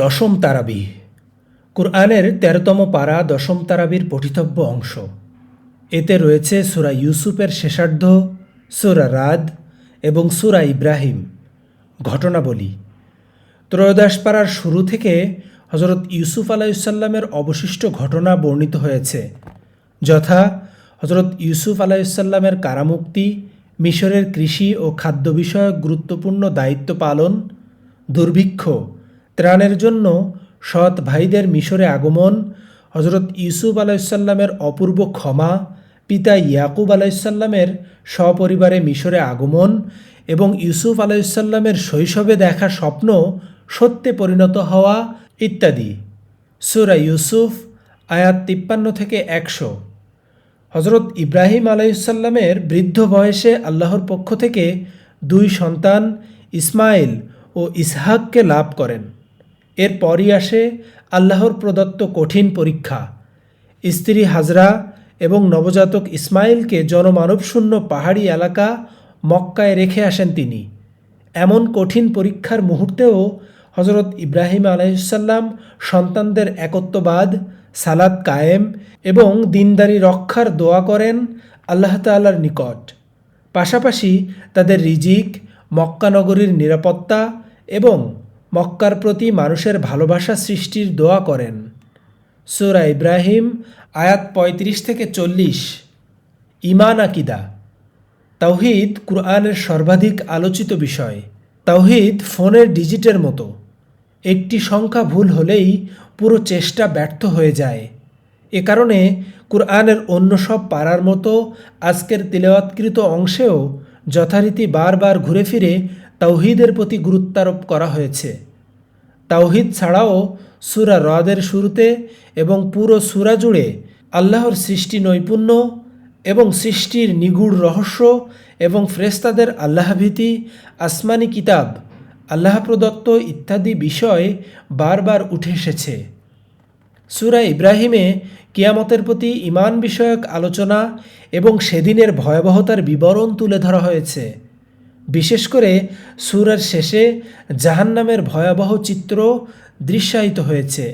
দশম তারাবি, কুরআনের তেরোতম পারা দশম তারাবির পঠিতব্য অংশ। এতে রয়েছে সুরা ইউসুফের শেষার্ধ, সুরা রাদ এবং সুরা ইব্রাহিম ঘটনাবলী। ত্রয়োদশ পাড়ার শুরু থেকে হজরত ইউসুফ আলাইসাল্লামের অবশিষ্ট ঘটনা বর্ণিত হয়েছে, যথা হজরত ইউসুফ আলাইসাল্লামের কারামুক্তি, মিশরের কৃষি ও খাদ্য বিষয়ক গুরুত্বপূর্ণ দায়িত্ব পালন, দুর্ভিক্ষ ত্রাণের জন্য সৎ ভাইদের মিশরে আগমন হজরত ইউসুফ আলাইসাল্লামের অপূর্ব ক্ষমা, পিতা ইয়াকুব আলাইসাল্লামের সপরিবারে মিশরে আগমন এবং ইউসুফ আলাইসাল্লামের শৈশবে দেখা স্বপ্ন সত্যে পরিণত হওয়া ইত্যাদি। সুরা ইউসুফ, আয়াত তিপ্পান্ন থেকে একশো। হজরত ইব্রাহিম আলাইসাল্লামের বৃদ্ধ বয়সে আল্লাহর পক্ষ থেকে দুই সন্তান ইসমাইল ও ইসহাককে লাভ করেন। এরপরই আসে আল্লাহর প্রদত্ত কঠিন পরীক্ষা। স্ত্রী হাজরা এবং নবজাতক ইসমাইলকে জনমানবশূন্য পাহাড়ি এলাকা মক্কায় রেখে আসেন তিনি। এমন কঠিন পরীক্ষার মুহূর্তেও হজরত ইব্রাহিম আলাইসাল্লাম সন্তানদের একত্ববাদ সালাদ কায়েম এবং দিনদারি রক্ষার দোয়া করেন আল্লাহ তাল্লার নিকট। পাশাপাশি তাদের রিজিক মক্কানগরীর নিরাপত্তা এবং মক্কার প্রতি মানুষের ভালোবাসা সৃষ্টির দোয়া করেন। সুরা ইব্রাহিম, আয়াত ৩৫ থেকে চল্লিশ। ইমান আকিদা। তাওহিদ কুরআনের সর্বাধিক আলোচিত বিষয়। তাওহিদ ফোনের ডিজিটের মতো। একটি সংখ্যা ভুল হলেই পুরো চেষ্টা ব্যর্থ হয়ে যায়। এ কারণে কুরআনের অন্য সব পাড়ার মতো আজকের তিলেওয়াতকৃত অংশেও যথারীতি বারবার ঘুরে ফিরে তাওহিদের প্রতি গুরুত্বারোপ করা হয়েছে। তাওহিদ ছাড়াও সুরা হ্রদের শুরুতে এবং পুরো সুরা জুড়ে আল্লাহর সৃষ্টি নৈপুণ্য এবং সৃষ্টির নিগুড় রহস্য এবং ফ্রেস্তাদের আল্লাহভীতি, আসমানি কিতাব আল্লাহ প্রদত্ত ইত্যাদি বিষয় বারবার উঠে এসেছে। সুরা ইব্রাহিমে কিয়ামতের প্রতি ইমান বিষয়ক আলোচনা এবং সেদিনের ভয়াবহতার বিবরণ তুলে ধরা হয়েছে। বিশেষ করে সুরার শেষে জাহান্নামের ভয়াবহ চিত্র দৃশ্যায়িত হয়েছে।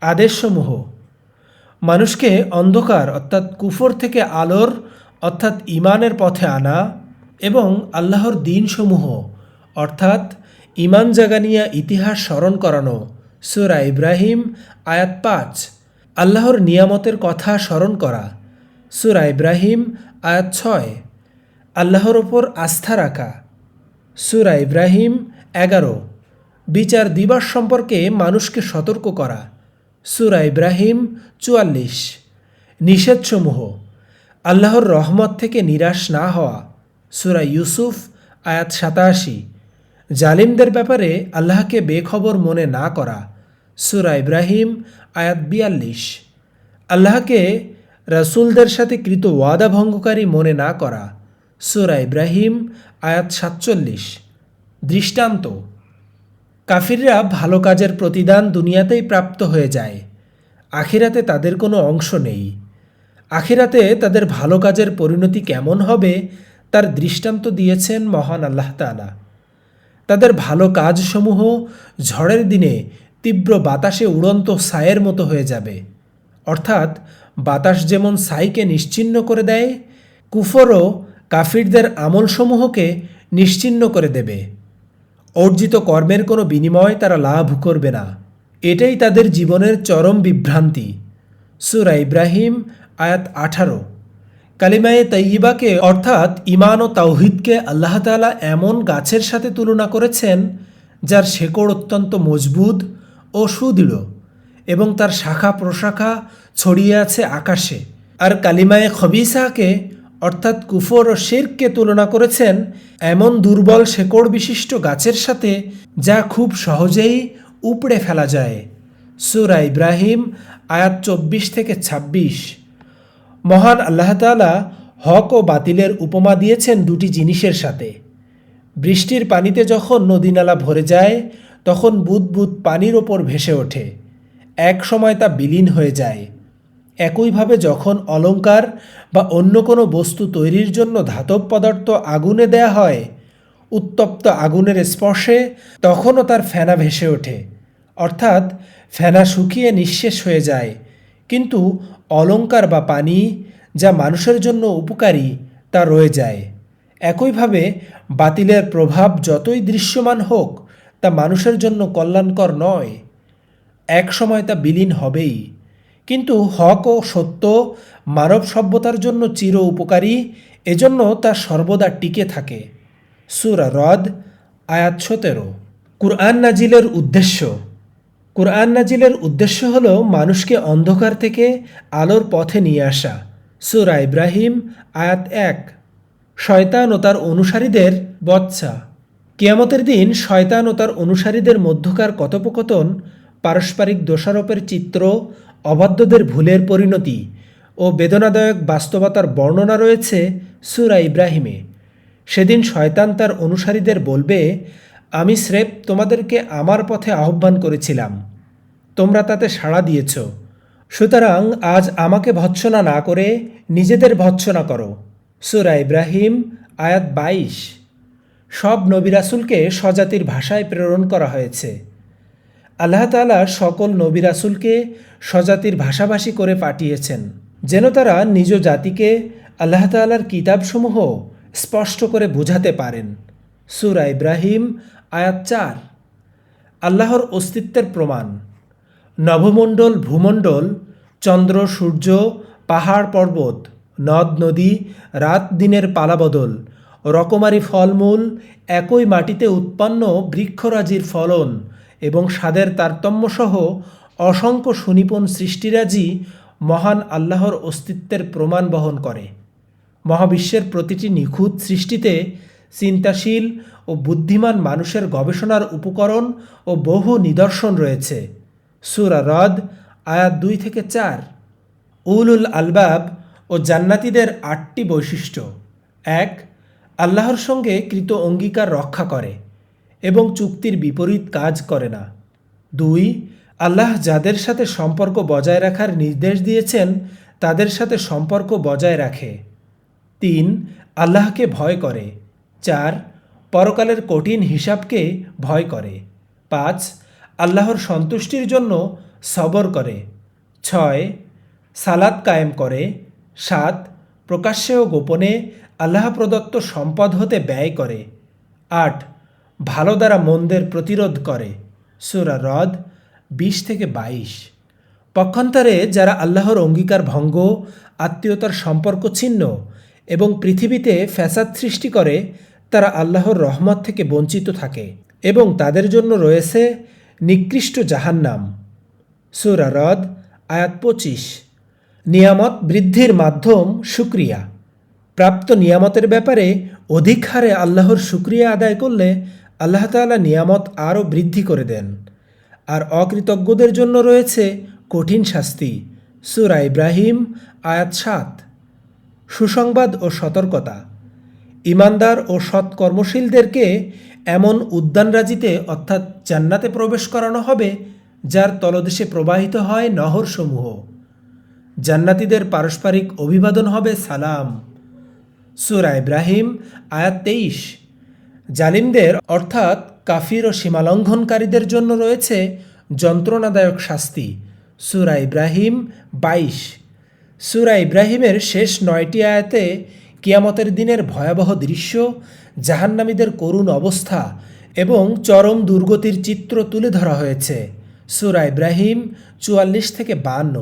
আদেশসমূহ, মানুষকে অন্ধকার অর্থাৎ কুফর থেকে আলোর অর্থাৎ ইমানের পথে আনা এবং আল্লাহর দিনসমূহ, অর্থাৎ ইমান জাগানিয়া ইতিহাস স্মরণ করানো, সুরা ইব্রাহিম আয়াত পাঁচ, আল্লাহর নিয়ামতের কথা স্মরণ করা, সুরা ইব্রাহিম আয়াত ছয় আল্লাহর ওপর আস্থা রাখা। সুরা ইব্রাহিম এগারো। বিচার দিবস সম্পর্কে মানুষকে সতর্ক করা। সুরা ইব্রাহিম চুয়াল্লিশ। নিষেধসমূহ। আল্লাহর রহমত থেকে নিরাশ না হওয়া। সুরা ইউসুফ আয়াত সাতাশি। জালিমদের ব্যাপারে আল্লাহকে বেখবর মনে না করা। সুরা ইব্রাহিম আয়াত বিয়াল্লিশ। আল্লাহকে রাসুলদের সাথে কৃত ওয়াদা ভঙ্গকারী মনে না করা। সুরা ইব্রাহিম, আয়াত সাতচল্লিশ। দৃষ্টান্ত, কাফিররা ভালো কাজের প্রতিদান দুনিয়াতেই প্রাপ্ত হয়ে যায়। আখিরাতে তাদের কোনো অংশ নেই। আখিরাতে তাদের ভালো কাজের পরিণতি কেমন হবে, তার দৃষ্টান্ত দিয়েছেন মহান আল্লাহ তালা তাদের ভালো কাজসমূহ ঝড়ের দিনে তীব্র বাতাসে উড়ন্ত সায়ের মতো হয়ে যাবে। অর্থাৎ বাতাস যেমন সাইকে নিশ্চিন্ন করে দেয়, কুফরও কাফিরদের আমলসমূহকে নিশ্চিন্ন করে দেবে। অর্জিত কর্মের কোনো বিনিময় তারা লাভ করবে না। এটাই তাদের জীবনের চরম বিভ্রান্তি। সুরা ইব্রাহিম, আয়াত আঠারো। কালিমায়ে তৈবাকে অর্থাৎ ইমান ও তাওহিদকে আল্লাহ তালা এমন গাছের সাথে তুলনা করেছেন, যার শেকড় অত্যন্ত মজবুত ও সুদৃঢ় এবং তার শাখা প্রশাখা ছড়িয়ে আছে আকাশে। আর কালিমায়ে খবিসাকে অর্থাৎ কুফর ও শেরকে তুলনা করেছেন এমন দুর্বল শেকড় বিশিষ্ট গাছের সাথে যা খুব সহজেই উপড়ে ফেলা যায়। সুরা ইব্রাহিম, আয়াত চব্বিশ থেকে ছাব্বিশ। মহান আল্লাহ তালা হক ও বাতিলের উপমা দিয়েছেন দুটি জিনিসের সাথে। বৃষ্টির পানিতে যখন নদীনালা ভরে যায়, তখন বুদ বুদ পানির ওপর ভেসে ওঠে। এক সময় তা বিলীন হয়ে যায়। একইভাবে যখন অলঙ্কার বা অন্য কোনো বস্তু তৈরির জন্য ধাতব পদার্থ আগুনে দেয়া হয়, উত্তপ্ত আগুনের স্পর্শে, তখনও তার ফেনা ভেসে ওঠে। অর্থাৎ ফেনা শুকিয়ে নিঃশেষ হয়ে যায়। কিন্তু অলংকার বা পানি যা মানুষের জন্য উপকারী, তা রয়ে যায়। একইভাবে বাতিলের প্রভাব যতই দৃশ্যমান হোক, তা মানুষের জন্য কল্যাণকর নয়। এক সময় তা বিলীন হবেই। কিন্তু হক ও সত্য মানব সভ্যতার জন্য চির উপকারী, এজন্য তা সর্বদা টিকে থাকে। সুরা হ্রদ আয়াত সতেরো। কুরআন নাজিলের উদ্দেশ্য। কুরআন নাজিলের উদ্দেশ্য হল মানুষকে অন্ধকার থেকে আলোর পথে নিয়ে আসা। সুরা ইব্রাহিম, আয়াত এক। শয়তান ও তার অনুসারীদের বচ্চা কিয়ামতের দিন শয়তান ও তার অনুসারীদের মধ্যকার কথোপকথন, পারস্পরিক দোষারোপের চিত্র অবাধ্যদের ভুলের পরিণতি ও বেদনাদায়ক বাস্তবতার বর্ণনা রয়েছে সুরা ইব্রাহিমে। সেদিন শয়তান তার অনুসারীদের বলবে, আমি স্রেফ তোমাদেরকে আমার পথে আহ্বান করেছিলাম। তোমরা তাতে সাড়া দিয়েছ। সুতরাং আজ আমাকে ভৎসনা না করে নিজেদের ভৎসনা করো। সুরা ইব্রাহিম, আয়াত বাইশ। সব নবিরাসুলকে স্বজাতির ভাষায় প্রেরণ করা হয়েছে। আল্লাহ তালা সকল নবিরাসুলকে স্বজাতির ভাষাভাষী করে পাঠিয়েছেন, যেন তারা নিজ জাতিকে আল্লাহ তালার কিতাবসমূহ স্পষ্ট করে বুঝাতে পারেন। সুরা ইব্রাহিম, আয়াত চার। আল্লাহর অস্তিত্বের প্রমাণ। নভমণ্ডল ভূমণ্ডল, চন্দ্র, সূর্য, পাহাড়, পর্বত, নদ, নদী, রাত, দিনের পালাবদল, রকমারি ফলমূল, একই মাটিতে উৎপন্ন বৃক্ষরাজির ফলন এবং স্বাদের তারতম্যসহ অসংখ্য সুনিপুণ সৃষ্টিরাজি মহান আল্লাহর অস্তিত্বের প্রমাণ বহন করে। মহাবিশ্বের প্রতিটি নিখুঁত সৃষ্টিতে চিন্তাশীল ও বুদ্ধিমান মানুষের গবেষণার উপকরণ ও বহু নিদর্শন রয়েছে। সুরা হ্রদ আয়াত দুই থেকে চার। উলুল আলবাব ও জান্নাতিদের আটটি বৈশিষ্ট্য। এক, আল্লাহর সঙ্গে কৃত অঙ্গীকার রক্ষা করে এবং চুক্তির বিপরীত কাজ করে না। দুই আল্লাহ যাদের সাথে সম্পর্ক বজায় রাখার নির্দেশ দিয়েছেন, তাদের সাথে সম্পর্ক বজায় রাখে। তিন, আল্লাহকে ভয় করে। চার, পরকালের কঠিন হিসাবকে ভয় করে। পাঁচ, আল্লাহর সন্তুষ্টির জন্য সবর করে। ছয় সালাদ কায়েম করে। সাত, প্রকাশ্যে ও গোপনে আল্লাহ প্রদত্ত সম্পদ হতে ব্যয় করে। আট, ভালো দ্বারা মন্দের প্রতিরোধ করে। সুরা হ্রদ বিশ থেকে বাইশ। পক্ষান্তরে যারা আল্লাহর অঙ্গীকার ভঙ্গ, আত্মীয়তার সম্পর্ক ছিন্ন এবং পৃথিবীতে ফ্যাসাদ সৃষ্টি করে, তারা আল্লাহর রহমত থেকে বঞ্চিত থাকে এবং তাদের জন্য রয়েছে নিকৃষ্ট জাহান্নাম। সুরা হ্রদ আয়াত পঁচিশ। নিয়ামত বৃদ্ধির মাধ্যম সুক্রিয়া প্রাপ্ত নিয়ামতের ব্যাপারে অধিক হারে আল্লাহর সুক্রিয়া আদায় করলে আল্লাহ তাআলা নিয়ামত আরও বৃদ্ধি করে দেন। আর অকৃতজ্ঞদের জন্য রয়েছে কঠিন শাস্তি। সুরা ইব্রাহিম, আয়াত সাত। সুসংবাদ ও সতর্কতা। ইমানদার ও সৎ কর্মশীলদেরকে এমন উদ্যানরাজিতে, অর্থাৎ জান্নাতে প্রবেশ করানো হবে, যার তলদেশে প্রবাহিত হয় নহরসমূহ। জান্নাতিদের পারস্পরিক অভিবাদন হবে সালাম। সুরা ইব্রাহিম, আয়াত তেইশ। জালিমদের, অর্থাৎ কাফির ও সীমালঙ্ঘনকারীদের জন্য রয়েছে যন্ত্রণাদায়ক শাস্তি। সুরা ইব্রাহিম বাইশ। সুরা ইব্রাহিমের শেষ নয়টি আয়াতে কিয়ামতের দিনের ভয়াবহ দৃশ্য, জাহান্নামীদের করুণ অবস্থা এবং চরম দুর্গতির চিত্র তুলে ধরা হয়েছে। সুরা ইব্রাহিম চুয়াল্লিশ থেকে বান্ন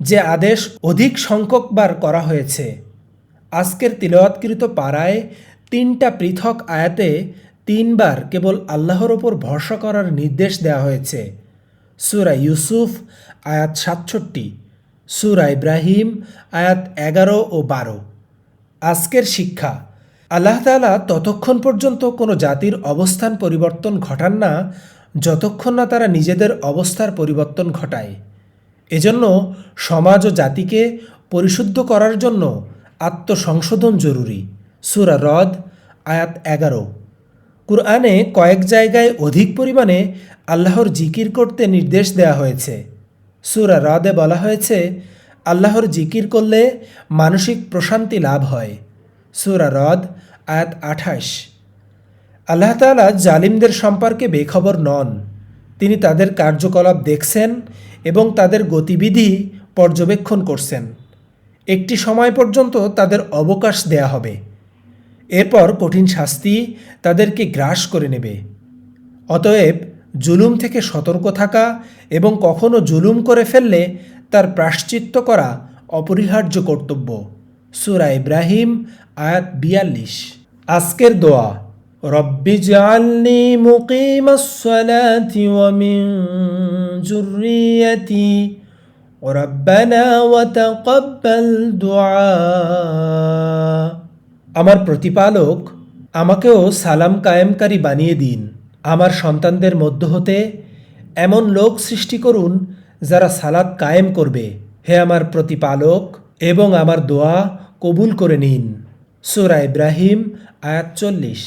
যে আদেশ অধিক সংখ্যকবার করা হয়েছে। আজকের তিলওয়াতকৃত পাড়ায় তিনটা পৃথক আয়াতে তিনবার কেবল আল্লাহর ওপর ভরসা করার নির্দেশ দেওয়া হয়েছে। সুরা ইউসুফ, আয়াত সাতষট্টি। সুরা ইব্রাহিম, আয়াত এগারো ও বারো। আজকের শিক্ষা, আল্লাহ তালা ততক্ষণ পর্যন্ত কোনো জাতির অবস্থান পরিবর্তন ঘটান না, যতক্ষণ না তারা নিজেদের অবস্থার পরিবর্তন ঘটায়। এজন্য সমাজ ও জাতিকে পরিশুদ্ধ করার জন্য আত্মসংশোধন জরুরি। সুরা হ্রদ আয়াত এগারো। কুরআনে কয়েক জায়গায় অধিক পরিমাণে আল্লাহর জিকির করতে নির্দেশ দেওয়া হয়েছে। সুরা হ্রদে বলা হয়েছে, আল্লাহর জিকির করলে মানসিক প্রশান্তি লাভ হয়। সুরা হ্রদ আয়াত আঠাশ। আল্লাহ তালা জালিমদের সম্পর্কে বেখবর নন। তিনি তাদের কার্যকলাপ দেখছেন এবং তাদের গতিবিধি পর্যবেক্ষণ করছেন। একটি সময় পর্যন্ত তাদের অবকাশ দেয়া হবে। এরপর কঠিন শাস্তি তাদেরকে গ্রাস করে নেবে অতএব জুলুম থেকে সতর্ক থাকা এবং কখনো জুলুম করে ফেললে তার প্রাশ্চিত্য করা অপরিহার্য কর্তব্য সুরা ইব্রাহিম আয়াত বিয়াল্লিশ আজকের দোয়া রব্বি জালনি মুকিমাস-সালাতি ওয়া মিন যুররিয়াতি ربنا وتقبل دعاء আমার প্রতিপালক আমাকেও সালাম কায়েমকারী বানিয়ে দিন আমার সন্তানদের মধ্য হতে এমন লোক সৃষ্টি করুন যারা সালাত কায়েম করবে হে আমার প্রতিপালক এবং আমার দোয়া কবুল করে নিন সুরা ইব্রাহিম আয়াত চল্লিশ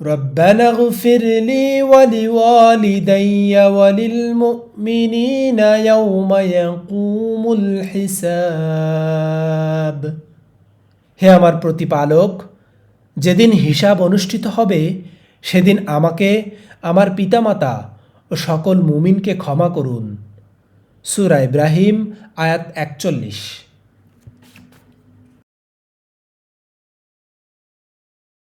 ربنا اغفر لي ولوالدي وللمؤمنين يوم يقوم الحساب হে আমার প্রতিপালক, যেদিন হিসাব অনুষ্ঠিত হবে, সেদিন আমাকে, আমার পিতামাতা ও সকল মুমিনকে ক্ষমা করুন। সুরা ইব্রাহিম, আয়াত একচল্লিশ।